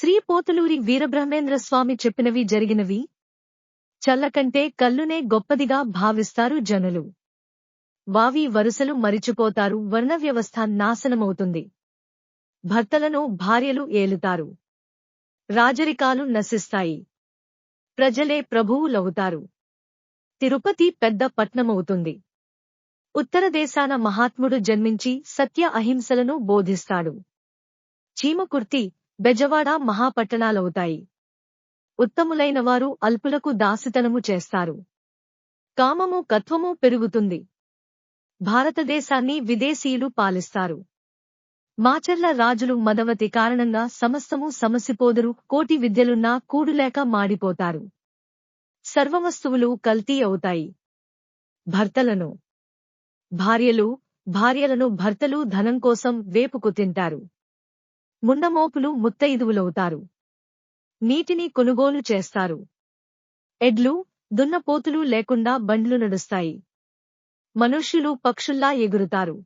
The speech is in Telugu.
శ్రీ పోతులూరి వీరబ్రహ్మేంద్ర స్వామి చెప్పినవి జరిగినవి. చల్లకంటే కల్లునే గొప్పదిగా భావిస్తారు జనులు. వావి వరుసలు మరిచిపోతారు వర్ణ వ్యవస్థ నాశనమవుతుంది. భర్తలను భార్యలు ఏలుతారు. రాజరికాలు నశిస్తాయి. ప్రజలే ప్రభువులవుతారు. తిరుపతి పెద్ద పట్నమవుతుంది. ఉత్తర దేశాన మహాత్ముడు జన్మించి సత్య అహింసలను బోధిస్తాడు. చీమకుర్తి బెజవాడ మహాపట్టణాలవుతాయి. ఉత్తములైన వారు అల్పులకు దాసితనము చేస్తారు. కామము కత్వము పెరుగుతుంది. భారతదేశాన్ని విదేశీయులు పాలిస్తారు. మాచర్ల రాజులు మదవతి కారణంగా సమస్తము సమసిపోదరు కోటి విద్యలున్నా కూడులేక మాడిపోతారు. సర్వవస్తువులు కల్తీ అవుతాయి. భర్తలను భార్యలు భార్యలను భర్తలు ధనం కోసం వేపుకు తింటారు. ముండమోపులు ముత్తైదువులవుతారు నీటిని కొనుగోలు చేస్తారు. ఎడ్లు దున్నపోతులు లేకుండా బండ్లు నడుస్తాయి. మనుష్యులు పక్షుల్లా ఎగురుతారు.